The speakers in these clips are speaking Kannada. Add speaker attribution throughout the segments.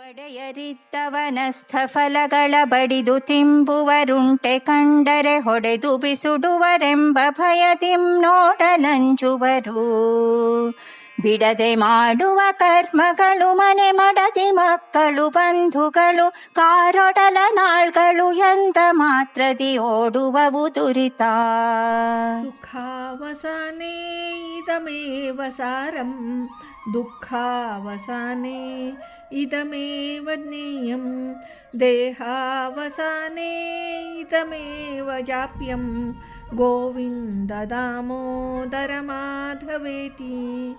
Speaker 1: ಒಡೆಯರಿದ್ದವನಸ್ಥ ಫಲಗಳ ಬಡಿದು ತಿಂಬುವರುಂಟೆ ಕಂಡರೆ ಹೊಡೆದು ಬಿಸುಡುವರೆಂಬ ಭಯದಿಂ ನೋಡಲಂಜುವರು. ಬಿಡದೆ ಮಾಡುವ ಕರ್ಮಗಳು ಮನೆ ಮಡದಿ ಮಕ್ಕಳು ಬಂಧುಗಳು ಕಾರೊಡಲ ನಾಳ್ಗಳು ಎಂದ ಮಾತ್ರದಿ ಓಡುವವು ದುರಿತ.
Speaker 2: ಸುಖಾವಸಾನೆ ಇದಮೇವ ಸಾರಂ, ದುಃಖಾವಸಾನೆ ಇದಮೇವ ಜ್ಞೇಯಂ ದೇಹಾವಸಾನೆ ಇದಮೇವ ಜಾಪ್ಯಂ ಗೋವಿಂದ ದಾಮೋದರ ಮಾಧವೇತಿ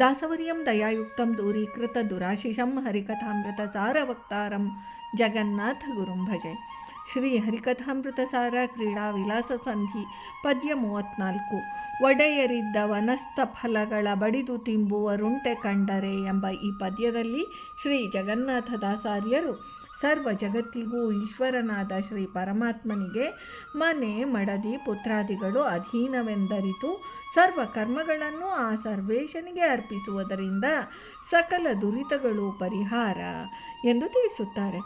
Speaker 2: ದಾಸವರ್ಯಂ ದಯಾಯುಕ್ತಂ ದೂರೀಕೃತ ದುರಾಶಿಷಂ ಹರಿಕಥಾಮೃತ ಸಾರವಕ್ತಾರಂ ಜಗನ್ನಾಥ ಗುರುಂ ಭಜೆ ಶ್ರೀ ಹರಿಕಥಾಮೃತ ಸಾರ ಕ್ರೀಡಾ ವಿಲಾಸ ಸಂಧಿ ಪದ್ಯ ಮೂವತ್ನಾಲ್ಕು। ಒಡೆಯರಿದ್ದ ವನಸ್ಥ ಫಲಗಳ ಬಡಿದು ತಿಂಬುವರುಂಟೆ ಕಂಡರೆ ಎಂಬ ಈ ಪದ್ಯದಲ್ಲಿ ಶ್ರೀ ಜಗನ್ನಾಥ ದಾಸಾರ್ಯರು ಸರ್ವ ಜಗತ್ತಿಗೂ ಈಶ್ವರನಾದ ಶ್ರೀ ಪರಮಾತ್ಮನಿಗೆ ಮನೆ, ಮಡದಿ, ಪುತ್ರಾದಿಗಳು ಅಧೀನವೆಂದರಿತು ಸರ್ವ ಕರ್ಮಗಳನ್ನು ಆ ಸರ್ವೇಶನಿಗೆ ಅರ್ಪಿಸುವುದರಿಂದ ಸಕಲ ದುರಿತಗಳು ಪರಿಹಾರ ಎಂದು ತಿಳಿಸುತ್ತಾರೆ.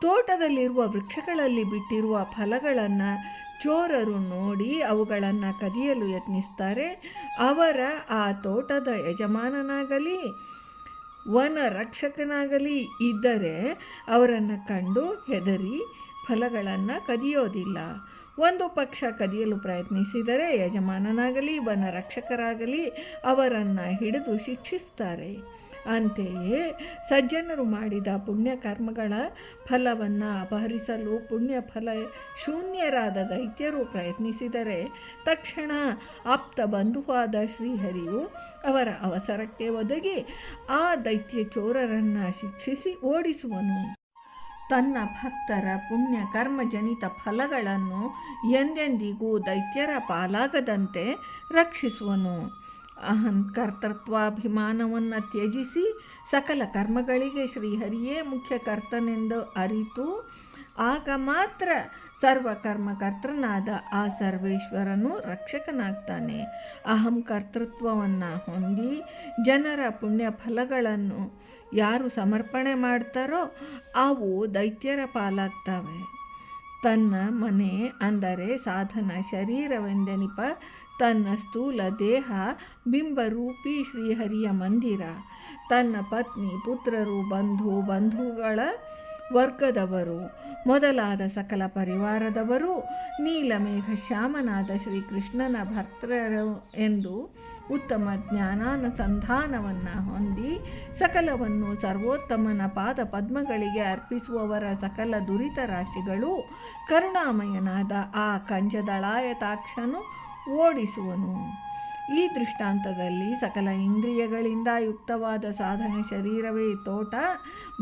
Speaker 2: ತೋಟದಲ್ಲಿರುವ ವೃಕ್ಷಗಳಲ್ಲಿ ಬಿಟ್ಟಿರುವ ಫಲಗಳನ್ನು ಚೋರರು ನೋಡಿ ಅವುಗಳನ್ನು ಕದಿಯಲು ಯತ್ನಿಸ್ತಾರೆ. ಅವರ ಆ ತೋಟದ ಯಜಮಾನನಾಗಲಿ ವನ ರಕ್ಷಕನಾಗಲಿ ಇದ್ದರೆ ಅವರನ್ನು ಕಂಡು ಹೆದರಿ ಫಲಗಳನ್ನು ಕದಿಯೋದಿಲ್ಲ. ಒಂದು ಪಕ್ಷ ಕದಿಯಲು ಪ್ರಯತ್ನಿಸಿದರೆ ಯಜಮಾನನಾಗಲಿ ವನ ರಕ್ಷಕರಾಗಲಿ ಅವರನ್ನು ಹಿಡಿದು ಶಿಕ್ಷಿಸ್ತಾರೆ. ಅಂತೆಯೇ ಸಜ್ಜನರು ಮಾಡಿದ ಪುಣ್ಯ ಕರ್ಮಗಳ ಫಲವನ್ನು ಅಪಹರಿಸಲು ಪುಣ್ಯ ಫಲ ಶೂನ್ಯರಾದ ದೈತ್ಯರು ಪ್ರಯತ್ನಿಸಿದರೆ ತಕ್ಷಣ ಆಪ್ತ ಬಂಧುವಾದ ಶ್ರೀಹರಿಯು ಅವರ ಅವಸರಕ್ಕೆ ಒದಗಿ ಆ ದೈತ್ಯ ಚೋರರನ್ನು ಶಿಕ್ಷಿಸಿ ಓಡಿಸುವನು. ತನ್ನ ಭಕ್ತರ ಪುಣ್ಯ ಕರ್ಮಜನಿತ ಫಲಗಳನ್ನು ಎಂದೆಂದಿಗೂ ದೈತ್ಯರ ಪಾಲಾಗದಂತೆ ರಕ್ಷಿಸುವನು. ಅಹಂ ಕರ್ತೃತ್ವಾಭಿಮಾನವನ್ನು ತ್ಯಜಿಸಿ ಸಕಲ ಕರ್ಮಗಳಿಗೆ ಶ್ರೀಹರಿಯೇ ಮುಖ್ಯ ಕರ್ತನೆಂದು ಅರಿತು ಆಗ ಮಾತ್ರ ಸರ್ವಕರ್ಮಕರ್ತನಾದ ಆ ಸರ್ವೇಶ್ವರನು ರಕ್ಷಕನಾಗ್ತಾನೆ. ಅಹಂ ಕರ್ತೃತ್ವವನ್ನು ಹೊಂದಿ ಜನರ ಪುಣ್ಯ ಫಲಗಳನ್ನು ಯಾರು ಸಮರ್ಪಣೆ ಮಾಡ್ತಾರೋ ಅವು ದೈತ್ಯರ ಪಾಲಾಗ್ತವೆ. ತನ್ನ ಮನೆ ಅಂದರೆ ಸಾಧನ ಶರೀರವೆಂದೆನಿಪ ತನ್ನ ಸ್ಥೂಲ ದೇಹ ಬಿಂಬರೂಪಿ ಶ್ರೀಹರಿಯ ಮಂದಿರ. ತನ್ನ ಪತ್ನಿ ಪುತ್ರರು ಬಂಧು ಬಂಧುಗಳ ವರ್ಗದವರು, ಮೊದಲಾದ ಸಕಲ ಪರಿವಾರದವರು ನೀಲಮೇಘ ಶ್ಯಾಮನಾದ ಶ್ರೀಕೃಷ್ಣನ ಭರ್ತರು ಎಂದು ಉತ್ತಮ ಜ್ಞಾನಾನುಸಂಧಾನವನ್ನು ಹೊಂದಿ ಸಕಲವನ್ನು ಸರ್ವೋತ್ತಮನ ಪಾದ ಪದ್ಮಗಳಿಗೆ ಅರ್ಪಿಸುವವರ ಸಕಲ ದುರಿತ ರಾಶಿಗಳು ಕರುಣಾಮಯನಾದ ಆ ಕಂಜದಳಾಯತಾಕ್ಷನು ಓಡಿಸುವನು. ಈ ದೃಷ್ಟಾಂತದಲ್ಲಿ ಸಕಲ ಇಂದ್ರಿಯಗಳಿಂದ ಯುಕ್ತವಾದ ಸಾಧನ ಶರೀರವೇ ತೋಟ.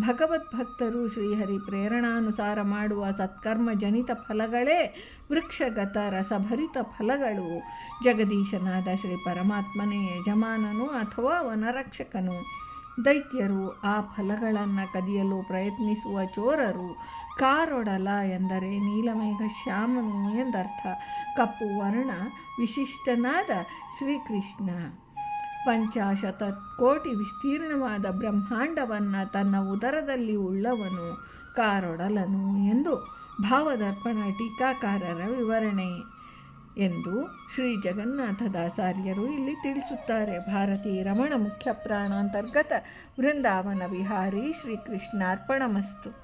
Speaker 2: ಭಗವದ್ಭಕ್ತರು ಶ್ರೀಹರಿ ಪ್ರೇರಣಾನುಸಾರ ಮಾಡುವ ಸತ್ಕರ್ಮ ಜನಿತ ಫಲಗಳೇ ವೃಕ್ಷಗತ ರಸಭರಿತ ಫಲಗಳು. ಜಗದೀಶನಾದ ಶ್ರೀ ಪರಮಾತ್ಮನೇ ಯಜಮಾನನು ಅಥವಾ ವನರಕ್ಷಕನು. ದೈತ್ಯರು ಆ ಫಲಗಳನ್ನು ಕದಿಯಲು ಪ್ರಯತ್ನಿಸುವ ಚೋರರು ಕಾರೊಡಲ ಎಂದರೆ ನೀಲಮೇಘ ಶ್ಯಾಮನು ಎಂದರ್ಥ. ಕಪ್ಪು ವರ್ಣ ವಿಶಿಷ್ಟನಾದ ಶ್ರೀಕೃಷ್ಣ. ಪಂಚಾಶತ ಕೋಟಿ ವಿಸ್ತೀರ್ಣವಾದ ಬ್ರಹ್ಮಾಂಡವನ್ನು ತನ್ನ ಉದರದಲ್ಲಿ ಉಳ್ಳವನು ಕಾರೊಡಲನು ಎಂದು ಭಾವದರ್ಪಣ ಟೀಕಾಕಾರರ ವಿವರಣೆ. ಎಂದು ಶ್ರೀ ಜಗನ್ನಾಥದಾಸಾರ್ಯರು ಇಲ್ಲಿ ತಿಳಿಸುತ್ತಾರೆ. ಭಾರತೀ ರಮಣ ಮುಖ್ಯ ಪ್ರಾಣಾಂತರ್ಗತ ವೃಂದಾವನ ವಿಹಾರಿ ಶ್ರೀಕೃಷ್ಣಾರ್ಪಣಮಸ್ತು.